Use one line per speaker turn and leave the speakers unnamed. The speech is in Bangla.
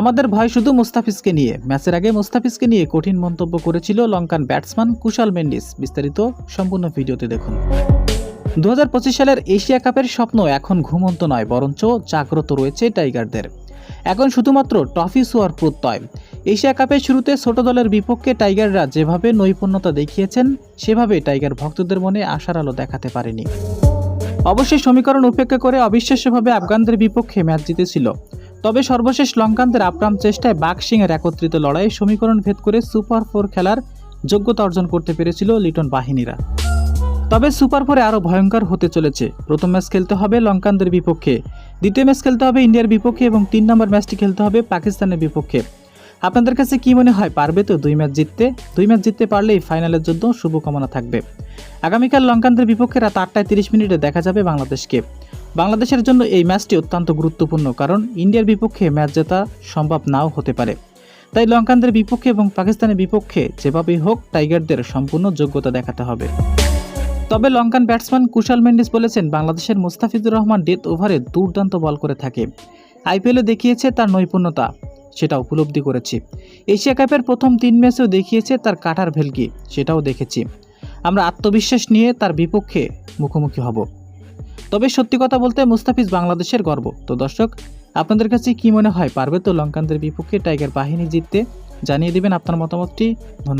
আমাদের ভয় শুধু মুস্তাফিজকে নিয়ে। ম্যাচের আগে মুস্তাফিজকে নিয়ে কঠিন মন্তব্য করেছিল লঙ্কান ব্যাটসম্যান কুশাল মেন্ডিস। বিস্তারিত সম্পূর্ণ ভিডিওতে দেখুন। দুহাজার পঁচিশ সালের এশিয়া কাপের স্বপ্ন এখন ঘুমন্ত নয়, বরঞ্চ জাগ্রত রয়েছে টাইগারদের। এখন শুধুমাত্র ট্রফি ছোঁয়ার প্রত্যয়। এশিয়া কাপের শুরুতে ছোট দলের বিপক্ষে টাইগাররা যেভাবে নৈপুণ্যতা দেখিয়েছেন, সেভাবে টাইগার ভক্তদের মনে আশার আলো দেখাতে পারেনি। অবশ্যই সমীকরণ উপেক্ষা করে অবিশ্বাস্যভাবে আফগানদের বিপক্ষে ম্যাচ জিতেছিল। তবে সর্বশেষ লঙ্কানদের আপ্রাম চেষ্টায় বাঘ সিংয়ের একত্রিত লড়াইয়ে সমীকরণ ভেদ করে সুপার ফোর খেলার যোগ্যতা অর্জন করতে পেরেছিল লিটন বাহিনীরা। তবে সুপার ফোরে আরও ভয়ঙ্কর হতে চলেছে। প্রথম ম্যাচ খেলতে হবে লঙ্কানদের বিপক্ষে। দ্বিতীয় ম্যাচ খেলতে হবে ইন্ডিয়ার বিপক্ষে এবং তিন নম্বর ম্যাচটি খেলতে হবে পাকিস্তানের বিপক্ষে। আপনাদের কাছে কি মনে হয়, পারবে তো দুই ম্যাচ জিততে? দুই ম্যাচ জিততে পারলেই ফাইনালের জন্য শুভকামনা থাকবে। আগামীকাল লঙ্কানদের বিপক্ষে রাত আটটায় তিরিশ মিনিটে দেখা যাবে বাংলাদেশকে। বাংলাদেশের জন্য এই ম্যাচটি অত্যন্ত গুরুত্বপূর্ণ, কারণ ইন্ডিয়ার বিপক্ষে ম্যাচ জেতা সম্ভব নাও হতে পারে। তাই লঙ্কানদের বিপক্ষে এবং পাকিস্তানের বিপক্ষে যেভাবেই হোক, টাইগারদের সম্পূর্ণ যোগ্যতা দেখাতে হবে। তবে লঙ্কান ব্যাটসম্যান কুশাল মেন্ডিস বলেছেন, বাংলাদেশের মুস্তাফিজুর রহমান ডেথ ওভারে দুর্দান্ত বল করে থাকে। আইপিএলে দেখিয়েছে তার নৈপুণ্যতা। সেটা উপলব্ধি করেছি। এশিয়া কাপের প্রথম তিন ম্যাচেও দেখিয়েছে তার কাটার ভেলকি, সেটাও দেখেছি। আমরা আত্মবিশ্বাস নিয়ে তার বিপক্ষে মুখোমুখি হব। তবে সত্যি কথা বলতে মুস্তাফিজ বাংলাদেশের গর্ব। তো দর্শক, আপনাদের কাছে কি মনে হয়? পারবে তো লঙ্কানদের বিপক্ষে টাইগার বাহিনী জিততে? জানিয়ে দেবেন আপনার মতামতটি। ধন্যবাদ।